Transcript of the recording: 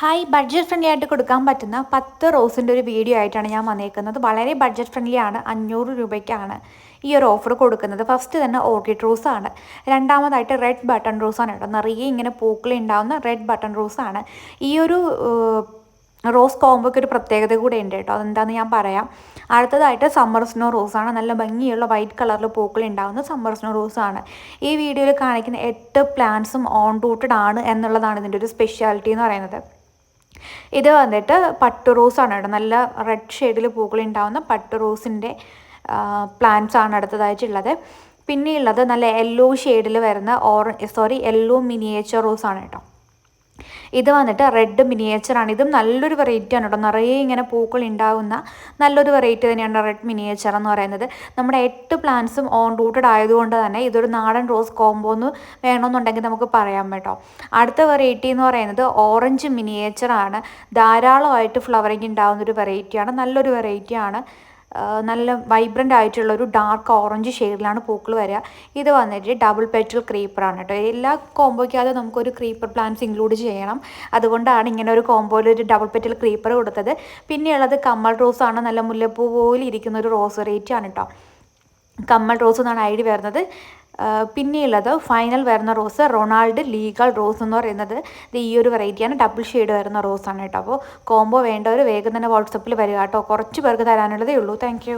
Hi budget friendly ആയിട്ട് കൊടുക്കാൻ പറ്റുന്ന പത്ത് റോസിന്റെ ഒരു വീഡിയോ ആയിട്ടാണ് ഞാൻ വന്നേക്കുന്നത്. വളരെ ബഡ്ജറ്റ് ഫ്രണ്ട്ലി ആണ് അഞ്ഞൂറ് രൂപയ്ക്കാണ് ഈ ഒരു ഓഫർ കൊടുക്കുന്നത്. ഫസ്റ്റ് തന്നെ ഓർക്കിഡ് റോസ് ആണ്. രണ്ടാമതായിട്ട് റെഡ് ബട്ടൺ റോസ് ആണ് കേട്ടോ. നിറയെ ഇങ്ങനെ പൂക്കളുണ്ടാവുന്ന റെഡ് ബട്ടൺ റോസ് ആണ്. ഈ ഒരു റോസ് കോംബോയ്ക്ക് ഒരു പ്രത്യേകത കൂടെ ഉണ്ട് കേട്ടോ. അതെന്താണെന്ന് ഞാൻ പറയാം. അടുത്തതായിട്ട് സമ്മർ സ്നോ റോസാണ് നല്ല ഭംഗിയുള്ള വൈറ്റ് കളറിൽ പൂക്കൾ ഉണ്ടാകുന്ന സമ്മർ സ്നോ റോസാണ് ഈ വീഡിയോയിൽ കാണിക്കുന്ന എട്ട് പ്ലാന്റ്സും ഓൺ റൂട്ടഡ് ആണ് എന്നുള്ളതാണ് ഇതിന്റെ ഒരു സ്പെഷ്യാലിറ്റി എന്ന് പറയുന്നത്. ഇത് വന്നിട്ട് പട്ട് ആണ് കേട്ടോ. നല്ല റെഡ് ഷെയ്ഡിൽ പൂക്കൾ ഉണ്ടാകുന്ന പട്ട് റോസിന്റെ പ്ലാന്റ്സ് ആണ് അടുത്തതായിട്ടുള്ളത്. പിന്നെയുള്ളത് നല്ല യെല്ലോ ഷെയ്ഡിൽ വരുന്ന ഓറ സോറി യെല്ലോ മിനിയേച്ചർ ആണ് കേട്ടോ. ഇത് വന്നിട്ട് റെഡ് മിനിയേച്ചറാണ് ഇതും നല്ലൊരു വെറൈറ്റി ആണ് കേട്ടോ. നിറയെ ഇങ്ങനെ പൂക്കൾ ഉണ്ടാകുന്ന നല്ലൊരു വെറൈറ്റി തന്നെയാണ് റെഡ് മിനിയേച്ചർ എന്ന് പറയുന്നത്. നമ്മുടെ എട്ട് പ്ലാന്റ്സും ഓൺ റൂട്ടഡ് ആയതുകൊണ്ട് തന്നെ ഇതൊരു നാടൻ റോസ് കോംബോ എന്ന് വേണമെന്നുണ്ടെങ്കിൽ നമുക്ക് പറയാം കേട്ടോ. അടുത്ത വെറൈറ്റി എന്ന് പറയുന്നത് ഓറഞ്ച് മിനിയേച്ചർ ആണ്. ധാരാളമായിട്ട് ഫ്ലവറിങ് ഉണ്ടാകുന്ന ഒരു വെറൈറ്റിയാണ് നല്ലൊരു വെറൈറ്റിയാണ് നല്ല വൈബ്രന്റ് ആയിട്ടുള്ള ഒരു ഡാർക്ക് ഓറഞ്ച് ഷെയ്ഡിലാണ് പൂക്കൾ വരിക. ഇത് വന്നിട്ട് ഡബിൾ പെറ്റൽ ക്രീപ്പറാണ് കേട്ടോ എല്ലാ കോംബോയ്ക്കകത്തും നമുക്കൊരു ക്രീപ്പർ പ്ലാന്റ്സ് ഇൻക്ലൂഡ് ചെയ്യണം. അതുകൊണ്ടാണ് ഇങ്ങനെ ഒരു കോംബോയിൽ ഒരു ഡബിൾ പെറ്റൽ ക്രീപ്പർ കൊടുത്തത്. പിന്നെയുള്ളത് കമ്മൽ റോസ് ആണ്. നല്ല മുല്ലപ്പൂ പോലെ ഇരിക്കുന്ന ഒരു റോസ് വെറൈറ്റി ആണ് കേട്ടോ കമ്മൽ റോസ് എന്നാണ് ഐ ഡി വരുന്നത്. പിന്നെയുള്ളത് ഫൈനൽ വരുന്ന റോസ് റൊണാൾഡ് ലീഗൽ റോസ് എന്ന് പറയുന്നത് ഇത് ഈ ഒരു വെറൈറ്റിയാണ് ഡബിൾ ഷെയ്ഡ് വരുന്ന റോസാണ് കേട്ടോ. അപ്പോൾ കോംബോ വേണ്ടവർ വേഗം തന്നെ വാട്സപ്പിൽ വരിക കേട്ടോ. കുറച്ച് പേർക്ക് തരാനുള്ളതേ ഉള്ളൂ. താങ്ക്